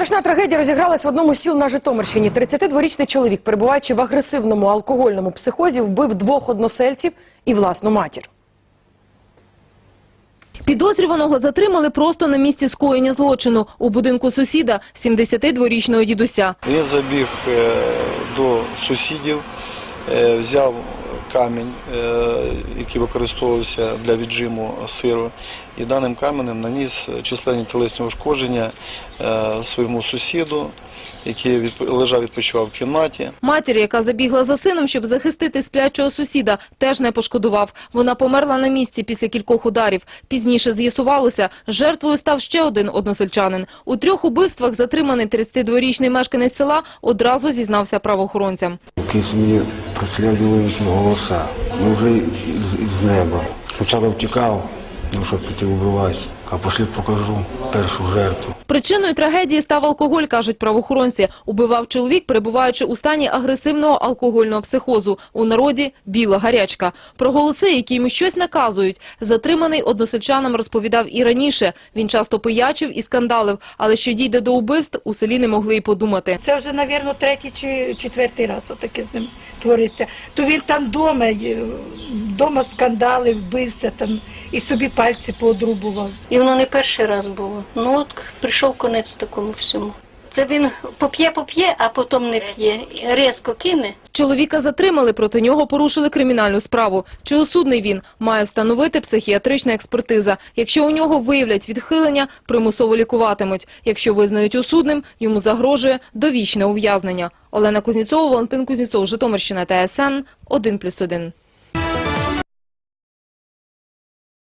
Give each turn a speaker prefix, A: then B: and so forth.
A: Страшна трагедія розігралась в одному з сіл на Житомирщині. 32-річний чоловік, перебуваючи в агресивному алкогольному психозі, вбив двох односельців і власну матір.
B: Підозрюваного затримали просто на місці скоєння злочину у будинку сусіда 72-річного дідуся.
C: Він забіг е, до сусідів, е, взяв камінь, е, який використовувався для віджиму сиру, і даним каменем наніс численні тілесні ушкодження е, своєму сусіду, який лежав відпочивав в кімнаті.
B: Матір, яка забігла за сином, щоб захистити сплячого сусіда, теж не пошкодував. Вона померла на місці після кількох ударів. Пізніше з'ясувалося, жертвою став ще один односельчанин. У трьох убивствах затриманий 32-річний мешканець села одразу зізнався правоохоронцям.
D: Якісь мені вічні голоса, ну вже з, неба. Спочатку втікав, ну щоб піти вбивати, а пішли покажу першу жертву.
B: Причиною трагедії став алкоголь, кажуть правоохоронці. Убивав чоловік, перебуваючи у стані агресивного алкогольного психозу. У народі – біла гарячка. Про голоси, які йому щось наказують. Затриманий односельчанам розповідав і раніше. Він часто пиячив і скандалив, але що дійде до убивств, у селі не могли й подумати.
E: Це вже, мабуть, третій чи четвертий раз отаке з ним твориться. То він там вдома, вдома скандали, вбився там і собі пальці поодрубував.
F: І воно не перший раз було. Ну от прийшов конець такому всьому. Це він поп'є-поп'є, а потім не п'є. Різко кине.
B: Чоловіка затримали, проти нього порушили кримінальну справу. Чи осудний він? Має встановити психіатрична експертиза. Якщо у нього виявлять відхилення, примусово лікуватимуть. Якщо визнають осудним, йому загрожує довічне ув'язнення. Олена Кузнєцова, Валентин Кузнєцов, Житомирщина, ТСН, 1+,1.